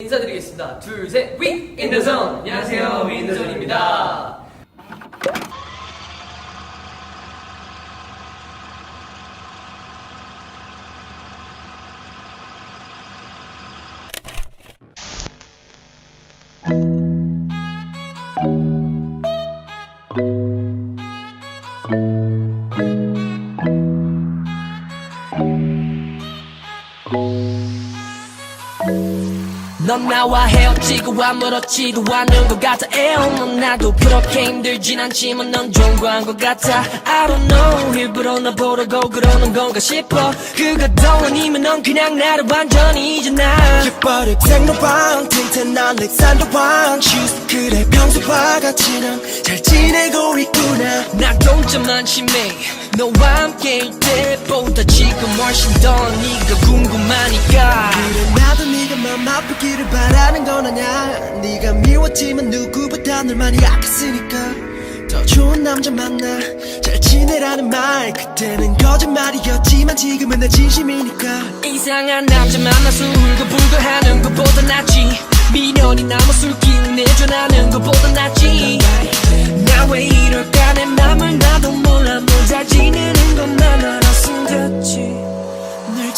인사드리겠습니다. 둘, 셋, 위! 인더존! 안녕하세요, 위 인더존입니다. 넌 나와 헤어지고 아무렇지도 않은 것 같아. 에어 넌 나도 그렇게 힘들진 않지만 넌 좋은 것 같아. I don't know 일부러 나 보려고 그러는 건가 싶어. 그것도 아니면 넌 그냥 나를 완전히 잊었나 깃발을 생로방 튼튼한 알렉산더 왕 슈스 그래 평소와 같이 넌잘 지내고 있구나. 나 도좀 안심해. 너와 함께일 때보다. 지금 훨씬 더 네가 궁금하니까. 그래 나도 네가 맘 아프기를 바라는 건 아냐 네가 미웠지만 누구보다 널 많이 아꼈으니까. 더 좋은 남자 만나. 잘 지내라는 말. 그때는 거짓말이었지만 지금은 내 진심이니까. 이상한 남자 만나서 울고불고 하는 것보다 낫지. 미련이 남아 술기운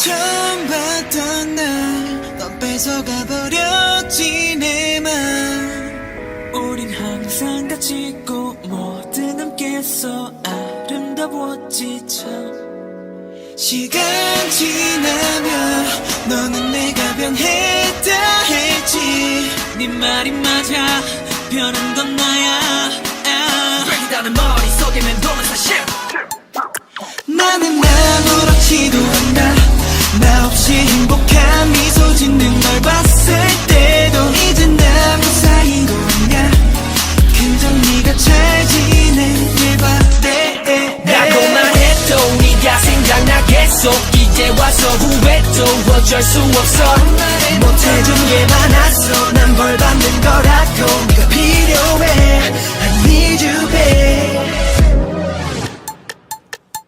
처음 봤던 날넌 뺏어가 버렸지 내맘 우린 항상 같이 있고 뭐든 함께했어 아름다웠지 참 시간 지나면 너는 내가 변했다 했지 네 말이 맞아 변한 건 나야 break이다는 머릿속에 맴 생각나겠어. 이제 와서 후회도 어쩔 수 없어. 못해준 게 많았어. 난 벌 받는 거라고 네가 필요해. I need you babe.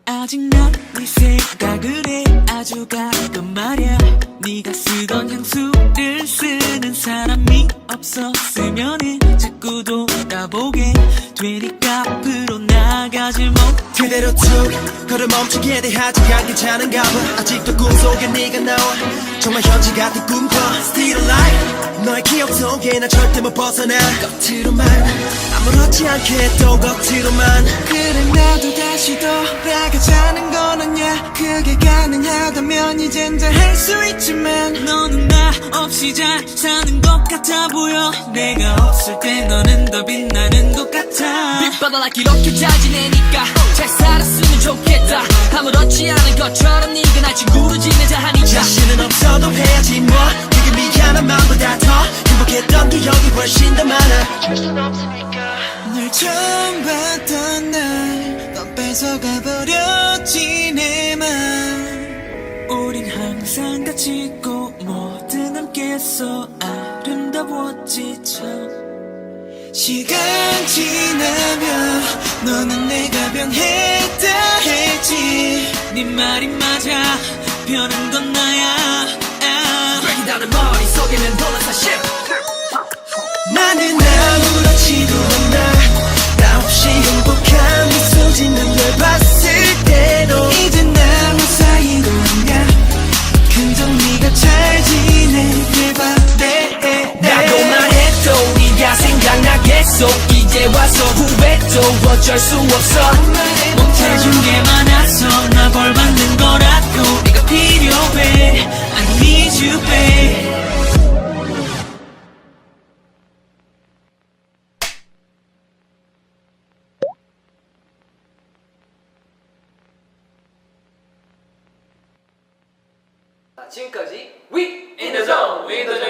아직 난네 생각을 해. 아주 가끔 말야. 네가 쓰던 향수를 쓰는 사람이 없었으면 해 자꾸 돌아보게 되니까. 앞으로 나가질 못해 그대로 툭 걸음 돼 아직 안 괜찮은가 봐 아직도 꿈속에 네가 나와. 정말 현실 같은 꿈꿔 Still alive. 너의 기억 속에 나 절대 못 벗어나. 겉으로만 아무렇지 않게 또 겉으로만. 그래 나 하다면 이젠 잘할수 있지만 너는 나 없이 잘 사는 것 같아 보여. 내가 없을 때 너는 더 빛나는 것 같아. 빛바다라 이렇게 잘 지내니까 잘 살았으면 좋겠다. 아무렇지 않은 것처럼 네가 날 친구로 지내자 하니까. 자신은 없어도 해야지 뭐. 그게 미안한 마음보다 더 행복했던 기억이 훨씬 더 많아. 널 처음 봤던 날넌 뺏어가 버렸 우린 항상 같이 있고 뭐든 함께 했어. 아름다웠지 참. 시간 지나면 너는 내가 변했다 했지. 네 말이 맞아. 변한 건 나야 어쩔 수 없어 못해준 게 많아서 나 벌 받는 거라고 네가 필요해 I need you babe 자, 지금까지 위! 인더존! 위 인더존